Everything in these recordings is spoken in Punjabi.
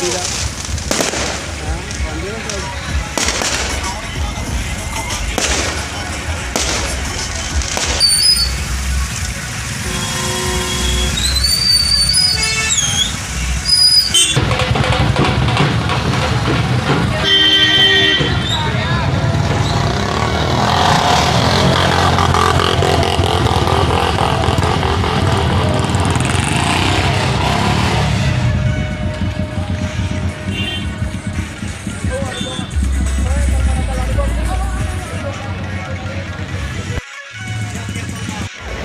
vida.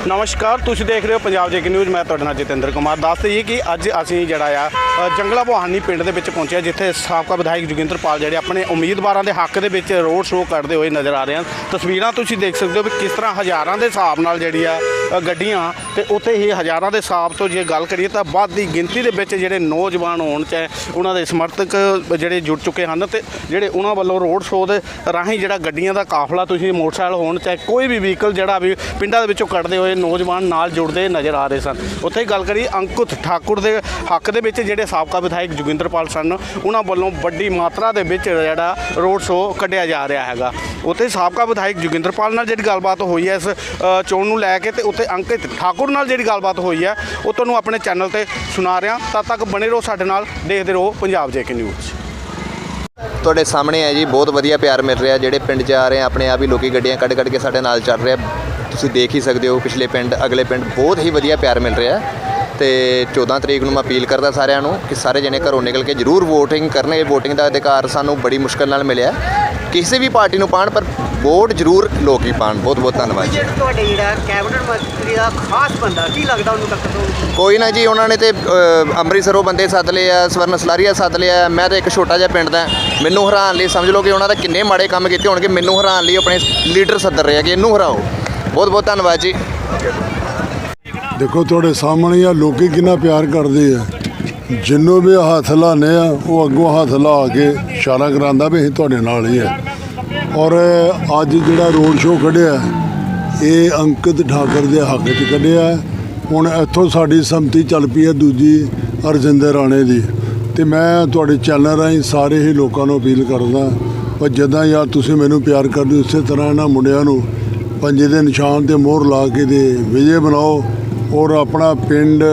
ਨਮਸਕਾਰ, ਤੁਸੀਂ ਦੇਖ ਰਹੇ ਹੋ ਪੰਜਾਬ ਜੇਕੇ ਨਿਊਜ਼ ਮੈਂ ਤੁਹਾਡੇ ਨਾਲ ਜਤਿੰਦਰ ਕੁਮਾਰ। ਦੱਸ ਦਈਏ ਕਿ ਅੱਜ ਅਸੀਂ ਜਿਹੜਾ ਆ ਜੰਗਲਾ ਬੋਹਾਨੀ ਪਿੰਡ ਦੇ ਵਿੱਚ ਪਹੁੰਚਿਆ ਜਿੱਥੇ ਸਾਬਕਾ ਵਿਧਾਇਕ ਜੋਗਿੰਦਰ ਪਾਲ ਜਿਹੜੇ ਆਪਣੇ ਉਮੀਦਵਾਰਾਂ ਦੇ ਹੱਕ ਦੇ ਵਿੱਚ ਰੋਡ ਸ਼ੋਅ ਕਰਦੇ ਹੋਏ ਨਜ਼ਰ ਆ ਰਹੇ ਹਨ। ਤਸਵੀਰਾਂ ਤੁਸੀਂ ਦੇਖ ਸਕਦੇ ਹੋ ਵੀ ਕਿਸ ਤਰ੍ਹਾਂ ਹਜ਼ਾਰਾਂ ਦੇ ਹਿਸਾਬ ਨਾਲ ਜਿਹੜੀ ਆ ਗੱਡੀਆਂ, ਤੇ ਉੱਥੇ ਹੀ ਹਜ਼ਾਰਾਂ ਦੇ ਹਿਸਾਬ ਤੋਂ ਜੇ ਗੱਲ ਕਰੀਏ ਤਾਂ ਵੱਧ ਦੀ ਗਿਣਤੀ ਦੇ ਵਿੱਚ ਜਿਹੜੇ ਨੌਜਵਾਨ ਹੋਣ ਚਾਹੇ ਉਹਨਾਂ ਦੇ ਸਮਰਥਕ ਜਿਹੜੇ ਜੁੜ ਚੁੱਕੇ ਹਨ ਤੇ ਜਿਹੜੇ ਉਹਨਾਂ ਵੱਲੋਂ ਰੋਡ ਸ਼ੋਅ ਦੇ ਰਾਹੀਂ ਜਿਹੜਾ ਗੱਡੀਆਂ ਦਾ ਕਾਫਲਾ, ਤੁਸੀਂ ਮੋਟਰਸਾਈਕਲ ਹੋਣ ਚਾਹੇ ਕੋਈ ਵੀ ਵਹੀਕਲ ਜਿਹੜਾ ਵੀ ਪਿੰਡਾਂ ਦੇ ਵਿੱਚੋਂ ਕੱਢਦੇ ਹੋਏ ਨੌਜਵਾਨ ਨਾਲ ਜੁੜਦੇ ਨਜ਼ਰ ਆ ਰਹੇ ਸਨ। ਉੱਥੇ ਗੱਲ ਕਰੀ ਅੰਕੁਤ ਠਾਕੁਰ ਦੇ ਹੱਕ ਦੇ ਵਿੱਚ, ਜਿਹੜੇ ਸਾਬਕਾ ਵਿਧਾਇਕ ਜੋਗਿੰਦਰਪਾਲ ਸਨ, ਉਹਨਾਂ ਵੱਲੋਂ ਵੱਡੀ ਮਾਤਰਾ ਦੇ ਵਿੱਚ ਜਿਹੜਾ ਰੋਡ ਸ਼ੋਅ ਕੱਢਿਆ ਜਾ ਰਿਹਾ ਹੈਗਾ। ਉੱਥੇ ਸਾਬਕਾ ਵਿਧਾਇਕ ਜੋਗਿੰਦਰਪਾਲ ਨਾਲ ਜਿਹੜੀ ਗੱਲਬਾਤ ਹੋਈ ਹੈ ਇਸ ਚੋਣ ਨੂੰ ਲੈ ਕੇ ਤੇ ਉੱਥੇ ਅੰਕਿਤ ਠਾਕੁਰ ਨਾਲ ਜਿਹੜੀ ਗੱਲਬਾਤ ਹੋਈ ਹੈ, ਉਹ ਤੁਹਾਨੂੰ ਆਪਣੇ ਚੈਨਲ ਤੇ ਸੁਣਾ ਰਿਹਾ। ਤਦ ਤੱਕ ਬਣੇ ਰਹੋ ਸਾਡੇ ਨਾਲ, ਦੇਖਦੇ ਰਹੋ ਪੰਜਾਬ ਜੇਕੇ ਨਿਊਜ਼। ਤੁਹਾਡੇ ਸਾਹਮਣੇ ਹੈ ਜੀ, ਬਹੁਤ ਵਧੀਆ ਪਿਆਰ ਮਿਲ ਰਿਹਾ। ਜਿਹੜੇ ਪਿੰਡ 'ਚ ਆ ਰਹੇ ਆ, ਆਪਣੇ ਆਪ ਹੀ ਲੋਕੀ ਗੱਡੀਆਂ ਕੱਢ ਕੱਢ ਕੇ ਸਾਡੇ ਨਾਲ ਚੱਲ ਰਹੇ ਤੁਸੀਂ ਦੇਖ ਹੀ ਸਕਦੇ ਹੋ ਪਿਛਲੇ ਪਿੰਡ ਅਗਲੇ ਪਿੰਡ ਬਹੁਤ ਹੀ ਵਧੀਆ ਪਿਆਰ ਮਿਲ ਰਿਹਾ ਹੈ ਤੇ 14 ਤਰੀਕ ਨੂੰ ਮੈਂ ਅਪੀਲ ਕਰਦਾ ਸਾਰਿਆਂ ਨੂੰ ਕਿ ਸਾਰੇ ਜਣੇ ਘਰੋਂ ਨਿਕਲ ਕੇ ਜ਼ਰੂਰ VOTING ਕਰਨੇ ਇਹ VOTING ਦਾ ਅਧਿਕਾਰ ਸਾਨੂੰ ਬੜੀ ਮੁਸ਼ਕਲ ਨਾਲ ਮਿਲਿਆ ਕਿਸੇ ਵੀ ਪਾਰਟੀ ਨੂੰ ਪਾਣ ਪਰ ਵੋਟ ਜ਼ਰੂਰ ਲੋਕੀ ਪਾਣ ਬਹੁਤ ਬਹੁਤ ਧੰਨਵਾਦ ਜੀ। ਤੁਹਾਡੇ ਜਿਹੜਾ ਕੈਬਨਿਟ ਮੰਤਰੀ ਦਾ ਖਾਸ ਬੰਦਾ ਕੀ ਲੱਗਦਾ ਉਹਨੂੰ ਟੱਕਰ ਦੋ ਕੋਈ ਨਾ ਜੀ ਉਹਨਾਂ ਨੇ ਤੇ ਅੰਮ੍ਰਿਤਸਰੋਂ ਬੰਦੇ ਸੱਦ ਲਏ ਆ ਸਵਰਨ ਸਲਾਰੀਆ ਸੱਦ ਲਿਆ ਮੈਂ ਤਾਂ ਇੱਕ ਛੋਟਾ ਜਿਹਾ ਪਿੰਡ ਦਾ ਮੈਨੂੰ ਹਰਾਉਣ ਲਈ ਸਮਝ ਲਓ ਕਿ ਉਹਨਾਂ ਦਾ ਕਿੰਨੇ ਮਾੜੇ ਕੰਮ ਕੀਤੇ ਹੋਣਗੇ। ਮੈਨੂੰ ਹਰਾਉਣ ਲਈ ਆਪਣੇ ਲੀਡਰ ਸੱਦ ਰਹੇ ਆ ਕਿ ਇਹਨੂੰ ਹਰਾਓ। ਬਹੁਤ ਬਹੁਤ ਧੰਨਵਾਦ ਜੀ। ਦੇਖੋ ਤੁਹਾਡੇ ਸਾਹਮਣੇ ਆ ਲੋਕੀ ਕਿੰਨਾ ਪਿਆਰ ਕਰਦੇ ਆ। ਜਿੰਨੂੰ ਵੀ ਹੱਥ ਲਾਣੇ ਆ ਉਹ ਅੱਗੋਂ ਹੱਥ ਲਾ ਕੇ ਇਸ਼ਾਰਾ ਕਰਾਂਦਾ ਵੀ ਅਸੀਂ ਤੁਹਾਡੇ ਨਾਲ ਹੀ ਆ। ਔਰ ਅੱਜ ਜਿਹੜਾ ਰੋਡ ਸ਼ੋਅ ਕੱਢਿਆ ਇਹ ਅੰਕਿਤ ਠਾਕਰ ਦੇ ਹੱਕ 'ਚ ਕੱਢਿਆ। ਹੁਣ ਇੱਥੋਂ ਸਾਡੀ ਸੰਮਤੀ ਚੱਲ ਪਈ ਹੈ ਦੂਜੀ ਅਰਜਿੰਦਰ ਰਾਣੇ ਦੀ। ਤੇ ਮੈਂ ਤੁਹਾਡੇ ਚੈਨਲ ਰਾਹੀਂ ਸਾਰੇ ਹੀ ਲੋਕਾਂ ਨੂੰ ਅਪੀਲ ਕਰਦਾ ਪਰ ਜਿੱਦਾਂ ਯਾਰ ਤੁਸੀਂ ਮੈਨੂੰ ਪਿਆਰ ਕਰਦੇ ਹੋ, ਉਸੇ ਤਰ੍ਹਾਂ ਇਹਨਾਂ ਮੁੰਡਿਆਂ ਨੂੰ ਪੰਜੇ ਦੇ ਨਿਸ਼ਾਨ ਤੇ ਮੋਹਰ ਲਾ ਕੇ ਦੇ ਵਿਜੇ ਬਣਾਓ ਔਰ ਆਪਣਾ ਪਿੰਡ,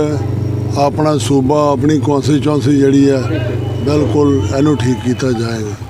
ਆਪਣਾ ਸੂਬਾ, ਆਪਣੀ ਕੌਂਸਟੀਚੁਐਂਸੀ ਜਿਹੜੀ ਹੈ, ਬਿਲਕੁਲ ਇਹਨੂੰ ਠੀਕ ਕੀਤਾ ਜਾਏਗਾ।